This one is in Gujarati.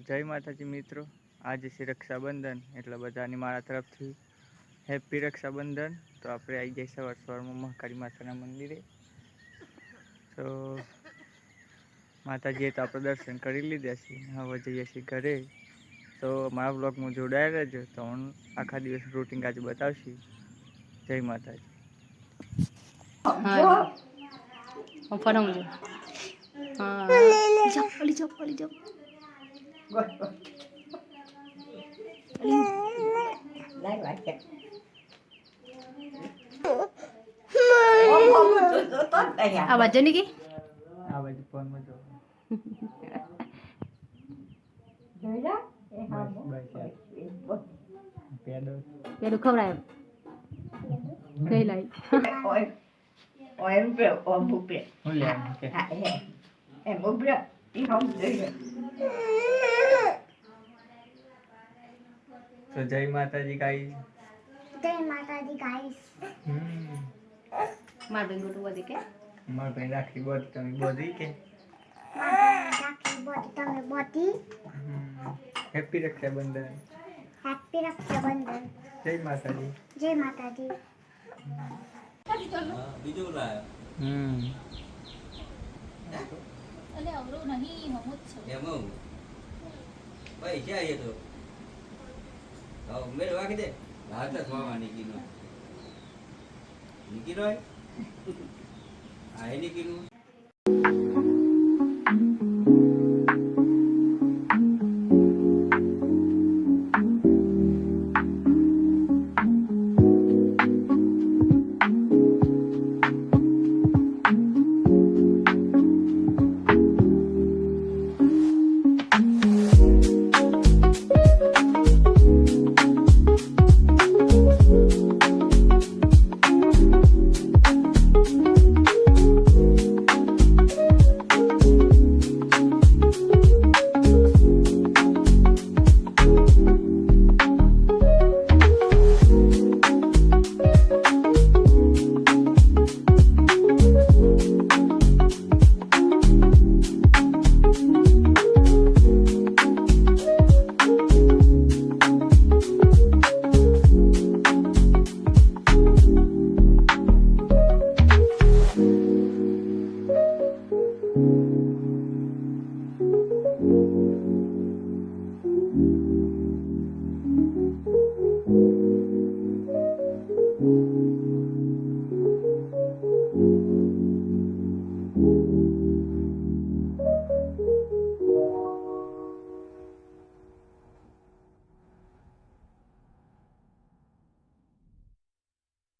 જય માતાજી મિત્રો. આજે છે રક્ષાબંધન, એટલે બધાની મારા તરફથી હેપી રક્ષાબંધન. તો આપણે આવી જઈએ સવાર સવારમાં મહાકાળી માતાના મંદિરે. તો માતાજીએ તો આપણે દર્શન કરી લીધા છે. હવે જઈએ છીએ ઘરે. તો મારા બ્લોગમાં જોડાયા રહેજો. તો હું આખા દિવસ રૂટિંગ આજે બતાવશી. જય માતાજી. હા હું. ફરમજો હા લીજો લીજો લીજો આ બાજુ ની કે આ બાજુ ફોનમાં જો પેડો પેલું ખવડાય કઈ લાઈ હું લે કે તો જય માતાજી ગાઈ જય માતાજી ગાઈસ હમ. માર બેન ગોટું બધી કે? માર બેન રાખી બોધી તમે બોધી કે? રાખી બોધી તમે બોધી હેપી રક્ષાબંધન. હેપી રક્ષાબંધન. જય માતાજી. જય માતાજી. બીજું લાયો. હમ. ભાઈ જાય એ તો? મેળ વાગી દે. હાથ જ મામા નીકીનો નીકીનો આ નીકીનું